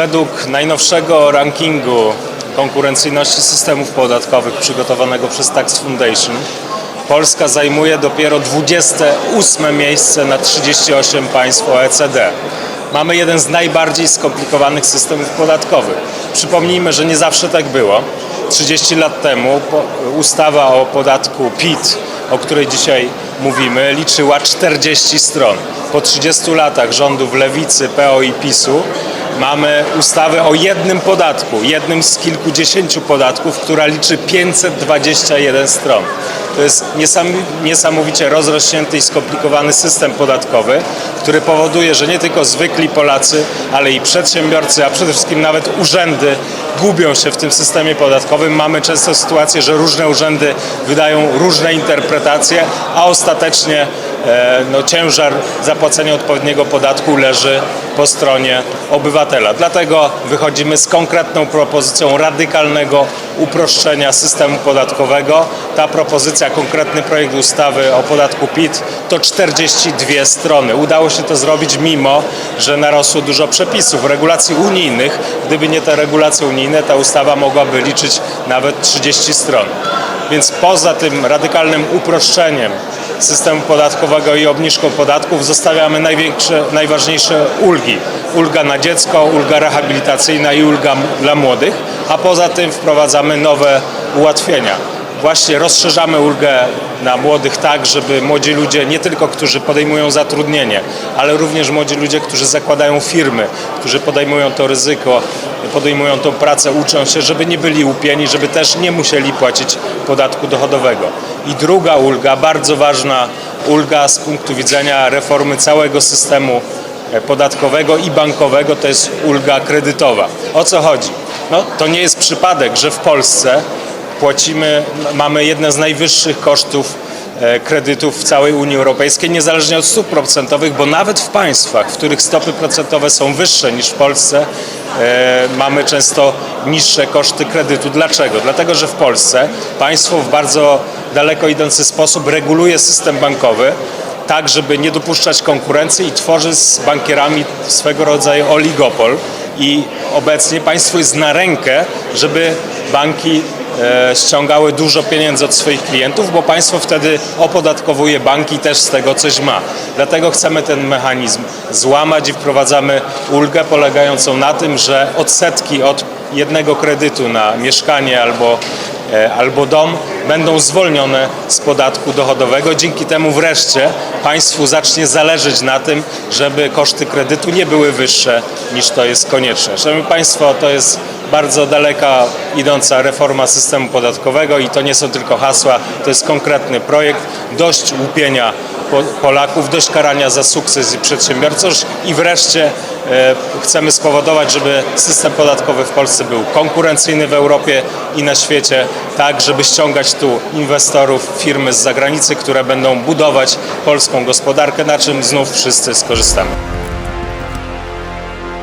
Według najnowszego rankingu konkurencyjności systemów podatkowych przygotowanego przez Tax Foundation Polska zajmuje dopiero 28 miejsce na 38 państw OECD. Mamy jeden z najbardziej skomplikowanych systemów podatkowych. Przypomnijmy, że nie zawsze tak było. 30 lat temu ustawa o podatku PIT, o której dzisiaj mówimy, liczyła 40 stron. Po 30 latach rządów lewicy, PO i PiSu mamy ustawę o jednym podatku, jednym z kilkudziesięciu podatków, która liczy 521 stron. To jest niesam- niesamowicie rozrośnięty i skomplikowany system podatkowy, który powoduje, że nie tylko zwykli Polacy, ale i przedsiębiorcy, a przede wszystkim nawet urzędy gubią się w tym systemie podatkowym. Mamy często sytuację, że różne urzędy wydają różne interpretacje, a ostatecznie no, ciężar zapłacenia odpowiedniego podatku leży po stronie obywatela. Dlatego wychodzimy z konkretną propozycją radykalnego uproszczenia systemu podatkowego. Ta propozycja, konkretny projekt ustawy o podatku PIT to 42 strony. Udało się to zrobić mimo, że narosło dużo przepisów, regulacji unijnych. Gdyby nie te regulacje unijne, ta ustawa mogłaby liczyć nawet 30 stron. Więc poza tym radykalnym uproszczeniem systemu podatkowego i obniżką podatków zostawiamy największe, najważniejsze ulgi. Ulga na dziecko, ulga rehabilitacyjna i ulga dla młodych, a poza tym wprowadzamy nowe ułatwienia. Właśnie rozszerzamy ulgę na młodych tak, żeby młodzi ludzie, nie tylko którzy podejmują zatrudnienie, ale również młodzi ludzie, którzy zakładają firmy, którzy podejmują to ryzyko, podejmują tą pracę, uczą się, żeby nie byli łupieni, żeby też nie musieli płacić podatku dochodowego. I druga ulga, bardzo ważna ulga z punktu widzenia reformy całego systemu e, podatkowego i bankowego, to jest ulga kredytowa. O co chodzi? No, to nie jest przypadek, że w Polsce płacimy, mamy jedne z najwyższych kosztów e, kredytów w całej Unii Europejskiej, niezależnie od stóp procentowych, bo nawet w państwach, w których stopy procentowe są wyższe niż w Polsce, e, mamy często niższe koszty kredytu. Dlaczego? Dlatego, że w Polsce państwo w bardzo daleko idący sposób reguluje system bankowy, tak, żeby nie dopuszczać konkurencji i tworzy z bankierami swego rodzaju oligopol. I obecnie państwo jest na rękę, żeby banki ściągały dużo pieniędzy od swoich klientów, bo państwo wtedy opodatkowuje banki też z tego coś ma. Dlatego chcemy ten mechanizm złamać i wprowadzamy ulgę polegającą na tym, że odsetki od jednego kredytu na mieszkanie albo e, albo dom będą zwolnione z podatku dochodowego. Dzięki temu wreszcie państwu zacznie zależeć na tym, żeby koszty kredytu nie były wyższe niż to jest konieczne. Szanowni Państwo, to jest bardzo daleka idąca reforma systemu podatkowego i to nie są tylko hasła, to jest konkretny projekt. Dość łupienia Po- Polaków, dość karania za sukces i przedsiębiorczość i wreszcie e, chcemy spowodować, żeby system podatkowy w Polsce był konkurencyjny w Europie i na świecie, tak żeby ściągać tu inwestorów, firmy z zagranicy, które będą budować polską gospodarkę, na czym znów wszyscy skorzystamy.